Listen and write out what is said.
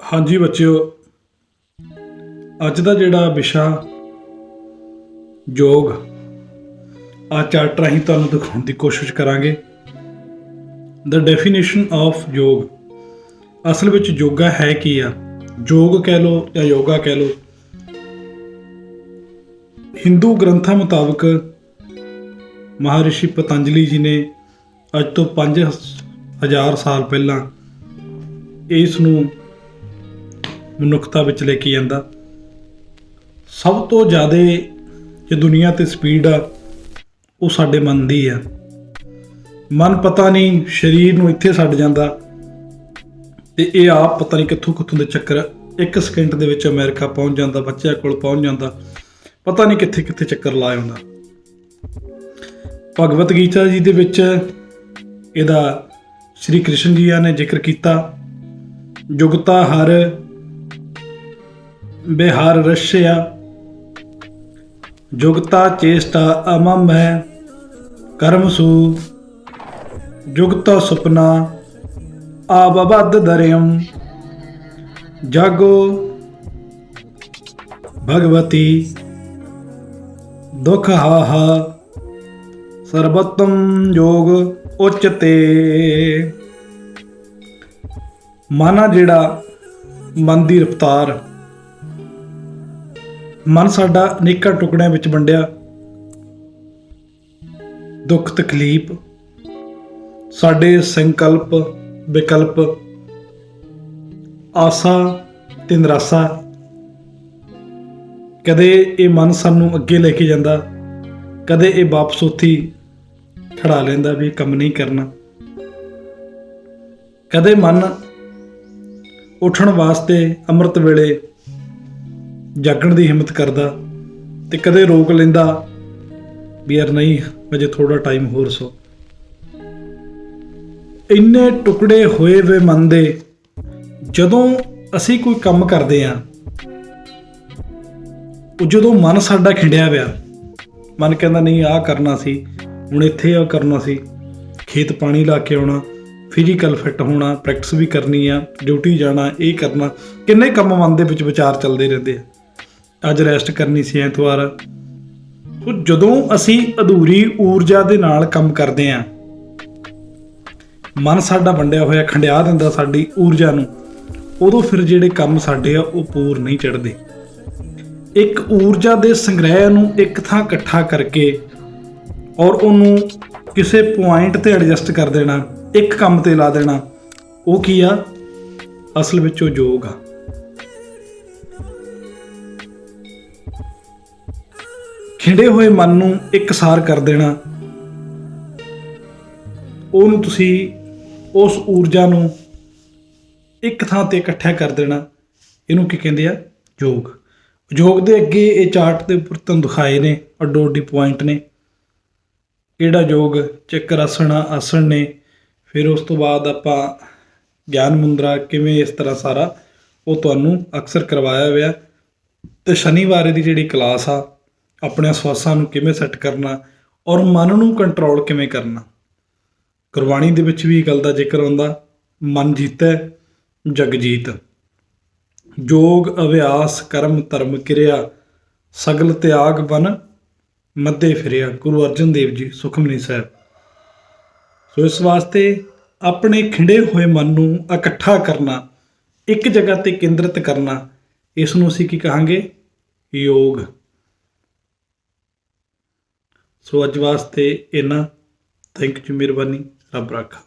ਹਾਂਜੀ ਬੱਚਿਓ, ਅੱਜ ਦਾ ਜਿਹੜਾ ਵਿਸ਼ਾ ਯੋਗ ਆ ਚਾਰਟ ਰਾਹੀਂ ਤੁਹਾਨੂੰ ਦਿਖਾਉਣ ਦੀ ਕੋਸ਼ਿਸ਼ ਕਰਾਂਗੇ। ਦ ਡੈਫੀਨੇਸ਼ਨ ਆਫ ਯੋਗ ਅਸਲ ਵਿੱਚ ਯੋਗਾ ਹੈ ਕੀ ਆ? ਯੋਗ ਕਹਿ ਲੋ ਜਾਂ ਯੋਗਾ ਕਹਿ ਲੋ ਹਿੰਦੂ ਗ੍ਰੰਥਾਂ ਮੁਤਾਬਕ ਮਹਾਰਿਸ਼ੀ ਪਤੰਜਲੀ ਜੀ ਨੇ ਅੱਜ ਤੋਂ 5000 ਸਾਲ ਪਹਿਲਾਂ ਇਸ ਨੂੰ ਮਨੁੱਖਤਾ ਵਿੱਚ ਲੈ ਕੇ ਜਾਂਦਾ। ਸਭ ਤੋਂ ਜ਼ਿਆਦਾ ਜੇ ਦੁਨੀਆ ਤੇ ਸਪੀਡ ਆ, ਉਹ ਸਾਡੇ ਮਨ ਦੀ ਆ। ਮਨ ਪਤਾ ਨਹੀਂ, ਸਰੀਰ ਨੂੰ ਇੱਥੇ ਛੱਡ ਜਾਂਦਾ। ਤੇ ਇਹ ਆਪ ਪਤਾ ਨਹੀਂ ਕਿੱਥੋਂ ਕਿੱਥੋਂ ਦੇ ਚੱਕਰ ਇੱਕ ਸਕਿੰਟ ਦੇ ਵਿੱਚ ਅਮਰੀਕਾ ਪਹੁੰਚ ਜਾਂਦਾ, ਬੱਚਿਆਂ ਕੋਲ ਪਹੁੰਚ ਜਾਂਦਾ। ਪਤਾ ਨਹੀਂ ਕਿੱਥੇ ਕਿੱਥੇ ਚੱਕਰ ਲਾ ਆਉਂਦਾ। ਭਗਵਤ ਗੀਤਾ ਜੀ ਦੇ ਵਿੱਚ ਇਹਦਾ ਸ੍ਰੀ ਕ੍ਰਿਸ਼ਨ ਜੀ ਨੇ ਜ਼ਿਕਰ ਕੀਤਾ। ਜੁਗਤਾ ਹਰ ਬਿਹਾਰ ਰਸ਼ਿਆ। ਜੁਗਤਾ ਚੇਸ਼ਟਾ ਅਮਮ ਹੈ, ਕਰਮ ਸੂ। ਜੁਗਤਾ ਸੁਪਨਾ ਆਬਬਦ ਦਰਿਯਮ ਜਾਗੋ, ਭਗਵਤੀ। ਦੁਖ ਹਾਹਾ, ਸਰਬਤਮ ਯੋਗ ਉਚਤੇ। ਮਨ ਜਿਹੜਾ ਮਨ ਦੀ ਰਫਤਾਰ ਮਨ ਸਾਡਾ ਅਨੇਕਾਂ ਟੁਕੜਿਆਂ ਵਿੱਚ ਵੰਡਿਆ। ਦੁੱਖ, ਤਕਲੀਫ, ਸਾਡੇ ਸੰਕਲਪ, ਵਿਕਲਪ, ਆਸਾ ਤੇ ਨਿਰਾਸਾ, ਕਦੇ ਇਹ ਮਨ ਸਾਨੂੰ ਅੱਗੇ ਲੈ ਕੇ ਜਾਂਦਾ, ਕਦੇ ਇਹ ਵਾਪਸ ਉੱਥੀ ਖੜਾ ਲੈਂਦਾ ਵੀ ਕੰਮ ਨਹੀਂ ਕਰਨਾ। ਕਦੇ ਮਨ ਉੱਠਣ ਵਾਸਤੇ ਅੰਮ੍ਰਿਤ ਵੇਲੇ ਜਾਗਣ ਦੀ ਹਿੰਮਤ ਕਰਦਾ ਤੇ ਕਦੇ ਰੋਕ ਲੈਂਦਾ ਵੀ ਯਾਰ ਨਹੀਂ ਅਜੇ ਥੋੜਾ ਟਾਈਮ ਹੋਰ ਸੋ। ਇੰਨੇ ਟੁਕੜੇ ਹੋਏ ਵੇ ਮਨ ਦੇ, ਜਦੋਂ ਅਸੀਂ ਕੋਈ ਕੰਮ ਕਰਦੇ ਆ, ਉਹ ਜਦੋਂ ਮਨ ਸਾਡਾ ਖਿੰਡਿਆ ਪਿਆ, ਮਨ ਕਹਿੰਦਾ ਨਹੀਂ, ਆਹ ਕਰਨਾ ਸੀ, ਹੁਣ ਇੱਥੇ ਆ ਕਰਨਾ ਸੀ। ਖੇਤ ਪਾਣੀ ਲਾ ਕੇ ਆਉਣਾ ਫਿਜ਼ੀਕਲ ਫਿੱਟ ਹੋਣਾ ਪ੍ਰੈਕਟਿਸ ਵੀ ਕਰਨੀ ਆ ਡਿਊਟੀ ਜਾਣਾ, ਇਹ ਕਰਨਾ, ਕਿੰਨੇ ਕੰਮ ਮਨ ਦੇ ਵਿੱਚ ਵਿਚਾਰ ਚੱਲਦੇ ਰਹਿੰਦੇ ਆ। ਅੱਜ ਰੈਸਟ ਕਰਨੀ ਸੀ ਐਤਵਾਰ। ਸੋ ਜਦੋਂ ਅਸੀਂ ਅਧੂਰੀ ਊਰਜਾ ਦੇ ਨਾਲ ਕੰਮ ਕਰਦੇ ਆ ਮਨ ਸਾਡਾ ਵੰਡਿਆ ਹੋਇਆ, ਖੰਡਿਆ ਦਿੰਦਾ ਸਾਡੀ ਊਰਜਾ ਨੂੰ, ਉਦੋਂ ਫਿਰ ਜਿਹੜੇ ਕੰਮ ਸਾਡੇ ਆ, ਉਹ ਪੂਰ ਨਹੀਂ ਚੜਦੇ ਇੱਕ ਊਰਜਾ ਦੇ ਸੰਗ੍ਰਹਿ ਨੂੰ ਇੱਕ ਥਾਂ ਇਕੱਠਾ ਕਰਕੇ ਔਰ ਉਹਨੂੰ ਕਿਸੇ ਪੁਆਇੰਟ ਤੇ ਐਡਜਸਟ ਕਰ ਦੇਣਾ, ਇੱਕ ਕੰਮ ਤੇ ਲਾ ਦੇਣਾ, ਉਹ ਕੀ ਆ? ਅਸਲ ਵਿੱਚ ਉਹ ਯੋਗ ਆ। ਖਿੜੇ ਹੋਏ ਮਨ ਨੂੰ ਇੱਕਸਾਰ ਕਰ ਦੇਣਾ। ਉਹਨੂੰ ਤੁਸੀਂ ਉਸ ਊਰਜਾ ਨੂੰ ਇੱਕ ਥਾਂ ਤੇ ਇਕੱਠਾ ਕਰ ਦੇਣਾ। ਇਹਨੂੰ ਕੀ ਕਹਿੰਦੇ ਆ? ਯੋਗ। ਯੋਗ ਦੇ ਅੱਗੇ ਇਹ ਚਾਰਟ ਦੇ ਉੱਪਰ ਤੁਹਾਨੂੰ ਦਿਖਾਏ ਨੇ, ਅੱਡੋ ਅੱਡੀ ਪੁਆਇੰਟ ਨੇ। ਕਿਹੜਾ ਯੋਗ? ਚੱਕਰ ਆਸਣ ਆਸਣ ਨੇ। ਫਿਰ ਉਸ ਤੋਂ ਬਾਅਦ ਆਪਾਂ ਗਿਆਨ ਮੁੰਦਰਾ ਕਿਵੇਂ ਇਸ ਤਰ੍ਹਾਂ ਸਾਰਾ ਉਹ ਤੁਹਾਨੂੰ ਅਕਸਰ ਕਰਵਾਇਆ ਹੋਇਆ। ਤੇ ਸ਼ਨੀਵਾਰ ਦੀ ਜਿਹੜੀ ਕਲਾਸ ਆ ਆਪਣੇ ਸਵਾਸਾਂ ਨੂੰ ਕਿਵੇਂ ਸੈੱਟ ਕਰਨਾ ਔਰ ਮਨ ਨੂੰ ਕੰਟਰੋਲ ਕਿਵੇਂ ਕਰਨਾ। ਗੁਰਬਾਣੀ ਦੇ ਵਿੱਚ ਵੀ ਇਹ ਗੱਲ ਦਾ ਜ਼ਿਕਰ ਆਉਂਦਾ ਮਨ ਜੀਤੈ, ਜਗ ਜੀਤ। ਜੋਗ, ਅਭਿਆਸ, ਕਰਮ, ਧਰਮ ਕਿਰਿਆ, ਸਗਲ ਤਿਆਗ, ਬਨ, ਮੱਦੇ ਫਿਰਿਆ। ਗੁਰੂ ਅਰਜਨ ਦੇਵ ਜੀ, ਸੁਖਮਨੀ ਸਾਹਿਬ। ਸੋ ਇਸ ਵਾਸਤੇ ਆਪਣੇ ਖਿੰਡੇ ਹੋਏ ਮਨ ਨੂੰ ਇਕੱਠਾ ਕਰਨਾ, ਇੱਕ ਜਗ੍ਹਾ ਤੇ ਕੇਂਦਰਿਤ ਕਰਨਾ, ਇਸ ਨੂੰ ਅਸੀਂ ਕੀ ਕਹਾਂਗੇ? ਯੋਗ। ਸੋ ਅੱਜ ਵਾਸਤੇ ਇਹਨਾਂ ਥੈਂਕ ਯੂ ਮਿਹਰਬਾਨੀ। ਰੱਬ ਰਾਖਾ।